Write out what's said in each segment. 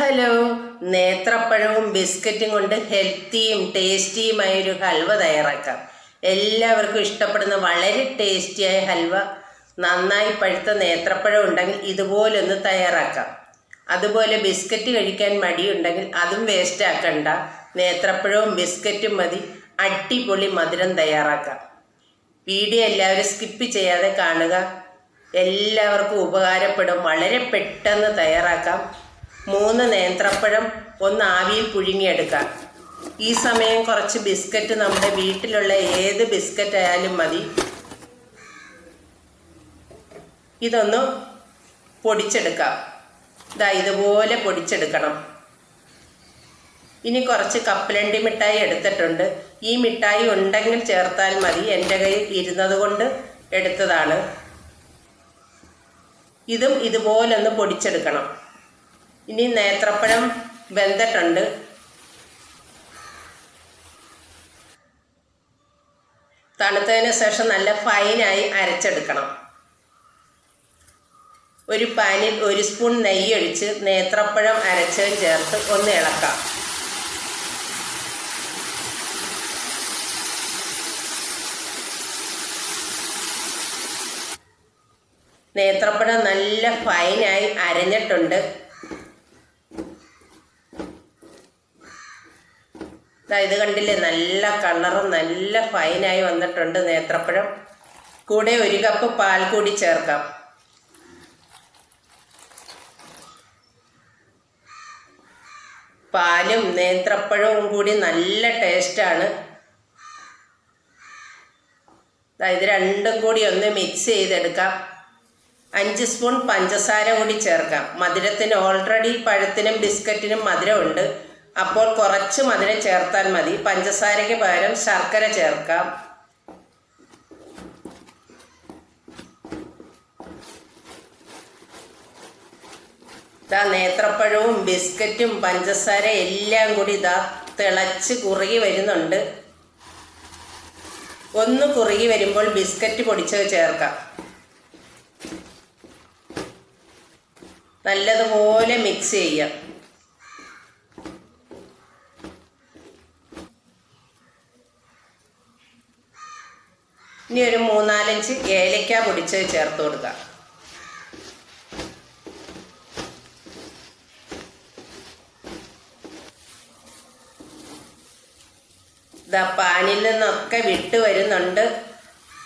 Hello. നേത്രപ്പഴവും ബിസ്ക്കറ്റും കൊണ്ട് ഹെൽത്തിയും ടേസ്റ്റിയുമായ ഒരു ഹൽവ തയ്യാറാക്കാം. എല്ലാവർക്കും ഇഷ്ടപ്പെടുന്ന വളരെ ടേസ്റ്റിയായ ഹൽവ. നന്നായി പഴുത്ത നേത്രപ്പഴം ഉണ്ടെങ്കിൽ ഇതുപോലൊന്ന് തയ്യാറാക്കാം. അതുപോലെ ബിസ്ക്കറ്റ് കഴിക്കാൻ മടിയുണ്ടെങ്കിൽ അതും വേസ്റ്റ് ആക്കണ്ട. നേത്രപ്പഴവും ബിസ്ക്കറ്റും മതി. അടിപൊളി മധുരം തയ്യാറാക്കാം. വീഡിയോ എല്ലാവരും സ്കിപ്പ് ചെയ്യാതെ കാണുക. എല്ലാവർക്കും ഉപകാരപ്പെടും. വളരെ പെട്ടെന്ന് തയ്യാറാക്കാം. മൂന്ന് നേന്ത്രപ്പഴം ഒന്ന് ആവിയിൽ പുഴുങ്ങിയെടുക്കാം. ഈ സമയം കുറച്ച് ബിസ്ക്കറ്റ് നമ്മുടെ വീട്ടിലുള്ള ഏത് ബിസ്ക്കറ്റ് ആയാലും മതി. ഇതൊന്ന് പൊടിച്ചെടുക്കാം. ഇതാ ഇതുപോലെ പൊടിച്ചെടുക്കണം. ഇനി കുറച്ച് കപ്പലണ്ടി മിഠായി എടുത്തിട്ടുണ്ട്. ഈ മിഠായി ഉണ്ടെങ്കിൽ ചേർത്താൽ മതി. എന്റെ കയ്യിൽ ഇരുന്നത് കൊണ്ട് എടുത്തതാണ്. ഇതും ഇതുപോലൊന്ന് പൊടിച്ചെടുക്കണം. ഇനി നേത്രപ്പഴം വെന്തിട്ടുണ്ട്. തണുത്തതിന് ശേഷം നല്ല ഫൈനായി അരച്ചെടുക്കണം. ഒരു പാനിൽ ഒരു സ്പൂൺ നെയ്യ് ഒഴിച്ച് നേത്രപ്പഴം അരച്ചതും ചേർത്ത് ഒന്ന് ഇളക്കാം. നേത്രപ്പഴം നല്ല ഫൈനായി അരഞ്ഞിട്ടുണ്ട്. ദാ ഇത് കണ്ടില്ലേ? നല്ല കളറും നല്ല ഫൈനായി വന്നിട്ടുണ്ട് നേത്രപ്പഴം. കൂടെ ഒരു കപ്പ് പാൽ കൂടി ചേർക്കാം. പാലും നേന്ത്രപ്പഴവും കൂടി നല്ല ടേസ്റ്റാണ് ഇത് രണ്ടും കൂടി ഒന്ന് മിക്സ് ചെയ്തെടുക്കാം. അഞ്ച് സ്പൂൺ പഞ്ചസാര കൂടി ചേർക്കാം. മധുരത്തിന് ഓൾറെഡി പഴത്തിനും ബിസ്ക്കറ്റിനും മധുരമുണ്ട്. അപ്പോൾ കുറച്ച് മധുരം ചേർത്താൽ മതി. പഞ്ചസാരയ്ക്ക് പകരം ശർക്കര ചേർക്കാം. ഇതാ നേത്രപ്പഴവും ബിസ്ക്കറ്റും പഞ്ചസാര എല്ലാം കൂടി ഇതാ തിളച്ച് കുറുകി വരുന്നുണ്ട്. ഒന്ന് കുറുകി വരുമ്പോൾ ബിസ്ക്കറ്റ് പൊടിച്ചത് ചേർക്കാം. നല്ലതുപോലെ മിക്സ് ചെയ്യാം. ഇനി ഒരു മൂന്നാലഞ്ച് ഏലക്ക പൊടിച്ച് ചേർത്ത് കൊടുക്കാം. ഇതാ പാനിൽ നിന്നൊക്കെ വിട്ട് വരുന്നുണ്ട്.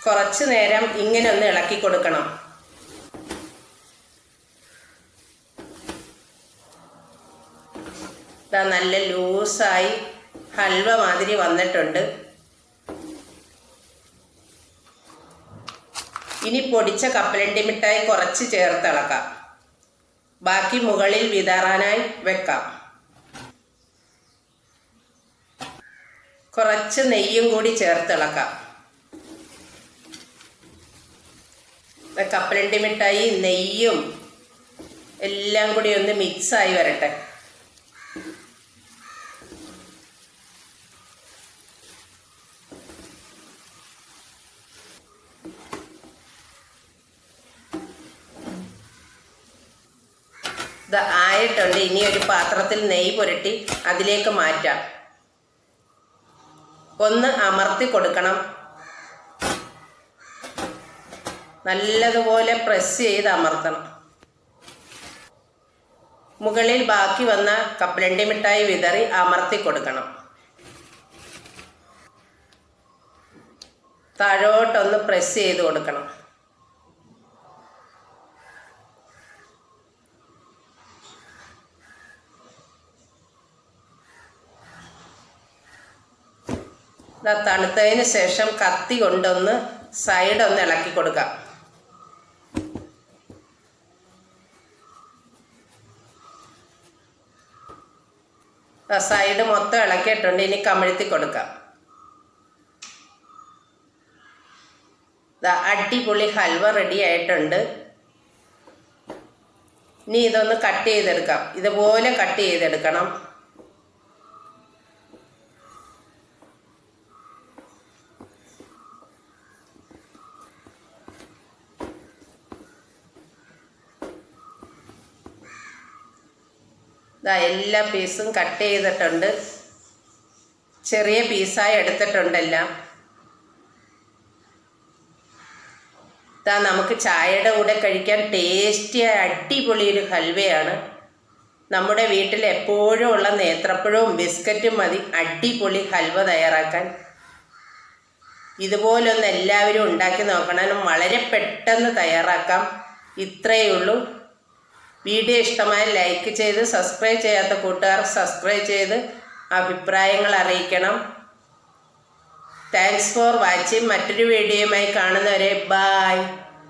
കുറച്ച് നേരം ഇങ്ങനെ ഒന്ന് ഇളക്കി കൊടുക്കണം. ഇതാ നല്ല ലൂസായി ഹൽവ മാതിരി വന്നിട്ടുണ്ട്. ഇനി പൊടിച്ച കപ്പലണ്ടി മിഠായി കുറച്ച് ചേർത്തിളക്കാം ബാക്കി മുകളിൽ വിതറാനായി വെക്കാം. കുറച്ച് നെയ്യും കൂടി ചേർത്തിളക്കാം കപ്പലണ്ടി മിഠായി നെയ്യും എല്ലാം കൂടി ഒന്ന് മിക്സായി വരട്ടെ. ഇത് ആയിട്ടുണ്ട്. ഇനി ഒരു പാത്രത്തിൽ നെയ്യ് പുരട്ടി അതിലേക്ക് മാറ്റാം. ഒന്ന് അമർത്തി കൊടുക്കണം. നല്ലതുപോലെ പ്രസ് ചെയ്ത് അമർത്തണം. മുകളിൽ ബാക്കി വന്ന കപ്പലണ്ടി മിഠായി വിതറി അമർത്തി കൊടുക്കണം. താഴോട്ടൊന്ന് പ്രസ് ചെയ്ത് കൊടുക്കണം. തണുത്തതിന് ശേഷം കത്തി കൊണ്ടൊന്ന് സൈഡ് ഒന്ന് ഇളക്കി കൊടുക്കാം. സൈഡ് മൊത്തം ഇളക്കിയിട്ടുണ്ട് ഇനി കമിഴ്ത്തി കൊടുക്കാം. അടിപൊളി ഹൽവ റെഡി ആയിട്ടുണ്ട്. ഇനി ഇതൊന്ന് കട്ട് ചെയ്തെടുക്കാം. ഇതുപോലെ കട്ട് ചെയ്തെടുക്കണം. ഇതാ എല്ലാ പീസും കട്ട് ചെയ്തിട്ടുണ്ട്. ചെറിയ പീസായി എടുത്തിട്ടുണ്ടെല്ലാം. ഇതാ നമുക്ക് ചായയുടെ കൂടെ കഴിക്കാൻ ടേസ്റ്റിയായ അടിപൊളി ഒരു ഹൽവയാണ്. നമ്മുടെ വീട്ടിൽ എപ്പോഴും ഉള്ള നേത്രപ്പഴവും ബിസ്ക്കറ്റും മതി. അടിപൊളി ഹൽവ തയ്യാറാക്കാൻ. ഇതുപോലൊന്ന് എല്ലാവരും ഉണ്ടാക്കി നോക്കണം. വളരെ പെട്ടെന്ന് തയ്യാറാക്കാം. ഇത്രയേ ഉള്ളൂ. വീഡിയോ ഇഷ്ടമായി ലൈക്ക് ചെയ്ത് സബ്സ്ക്രൈബ് ചെയ്യാത്ത കൂട്ടുകാർ സബ്സ്ക്രൈബ് ചെയ്ത് അഭിപ്രായങ്ങൾ അറിയിക്കണം. താങ്ക്സ് ഫോർ വാച്ചിങ് മറ്റൊരു വീഡിയോയുമായി കാണുന്നവരെ ബായ്